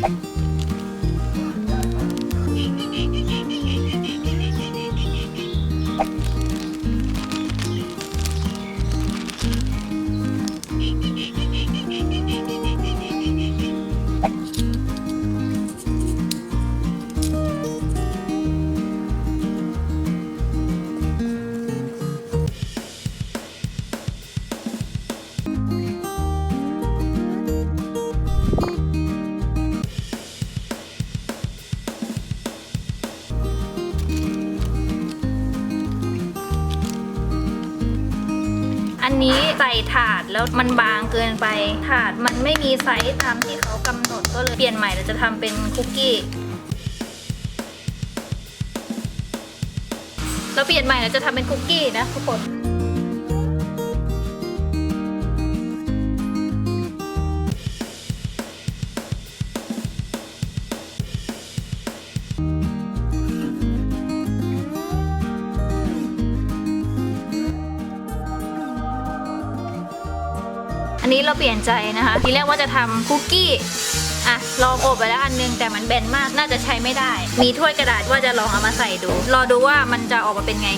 Bye. อันนี้ใส่ถาดแล้วมันบางเกินไป ถาดมันไม่มีไซส์ตามที่เขากำหนดก็เลยเปลี่ยนใหม่เราจะทำเป็นคุกกี้เราเปลี่ยนใหม่เราจะทำเป็นคุกกี้นะทุกคน อันนี้เราเปลี่ยนใจนะคะ ทีแรกว่าจะทำคุกกี้อะลองอบไปแล้วอันนึงแต่มันแบนมากน่าจะใช้ไม่ได้ มีถ้วยกระดาษว่าจะลองเอามาใส่ดู รอดูว่ามันจะออกมาเป็นไง